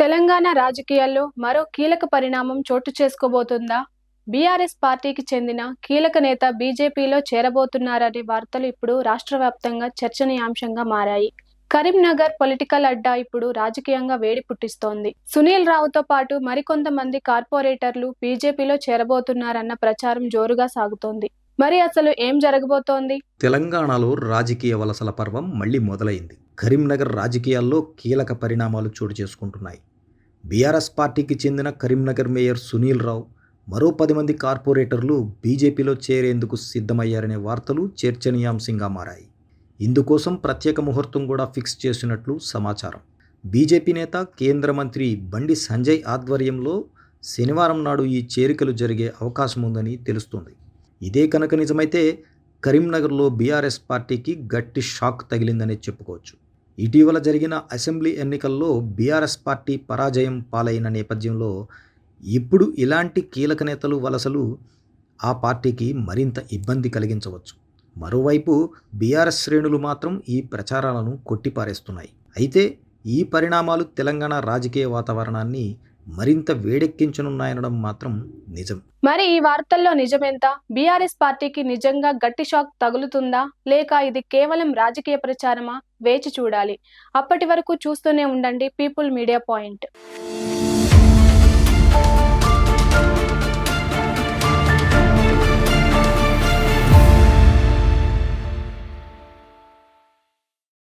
తెలంగాణ రాజకీయాల్లో మరో కీలక పరిణామం చోటు చేసుకోబోతుందా? బీఆర్ఎస్ పార్టీకి చెందిన కీలక నేత బీజేపీలో చేరబోతున్నారనే వార్తలు ఇప్పుడు రాష్ట్ర వ్యాప్తంగా చర్చనీయాంశంగా మారాయి. కరీంనగర్ పొలిటికల్ అడ్డా ఇప్పుడు రాజకీయంగా వేడి పుట్టిస్తోంది. సునీల్ రావుతో పాటు మరికొంతమంది కార్పొరేటర్లు బీజేపీలో చేరబోతున్నారన్న ప్రచారం జోరుగా సాగుతోంది. మరి అసలు ఏం జరగబోతోంది? తెలంగాణలో రాజకీయ వలసల పర్వం మళ్ళీ మొదలైంది. కరీంనగర్ రాజకీయాల్లో కీలక పరిణామాలు చోటు చేసుకుంటున్నాయి. బీఆర్ఎస్ పార్టీకి చెందిన కరీంనగర్ మేయర్ సునీల్ రావు మరో పది మంది కార్పొరేటర్లు బీజేపీలో చేరేందుకు సిద్ధమయ్యారనే వార్తలు చర్చనీయాంశంగా మారాయి. ఇందుకోసం ప్రత్యేక ముహూర్తం కూడా ఫిక్స్ చేసినట్లు సమాచారం. బీజేపీ నేత కేంద్ర మంత్రి బండి సంజయ్ ఆధ్వర్యంలో శనివారం నాడు ఈ చేరికలు జరిగే అవకాశం ఉందని తెలుస్తుంది. ఇదే కనుక నిజమైతే కరీంనగర్లో బీఆర్ఎస్ పార్టీకి గట్టి షాక్ తగిలిందనే చెప్పుకోవచ్చు. ఇటీవల జరిగిన అసెంబ్లీ ఎన్నికల్లో బీఆర్ఎస్ పార్టీ పరాజయం పాలైన నేపథ్యంలో ఇప్పుడు ఇలాంటి కీలక నేతలు వలసలు ఆ పార్టీకి మరింత ఇబ్బంది కలిగించవచ్చు. మరోవైపు బీఆర్ఎస్ శ్రేణులు మాత్రం ఈ ప్రచారాలను కొట్టిపారేస్తున్నాయి. అయితే ఈ పరిణామాలు తెలంగాణ రాజకీయ వాతావరణాన్ని మరింత వేడెక్కించనున్నాయనడం మాత్రం నిజం. మరి ఈ వార్తల్లో నిజమెంత? బీఆర్ఎస్ పార్టీకి నిజంగా గట్టి షాక్ తగులుతుందా? లేక ఇది కేవలం రాజకీయ ప్రచారమా? వేచి చూడాలి. అప్పటి వరకు చూస్తూనే ఉండండి పీపుల్ మీడియా పాయింట్.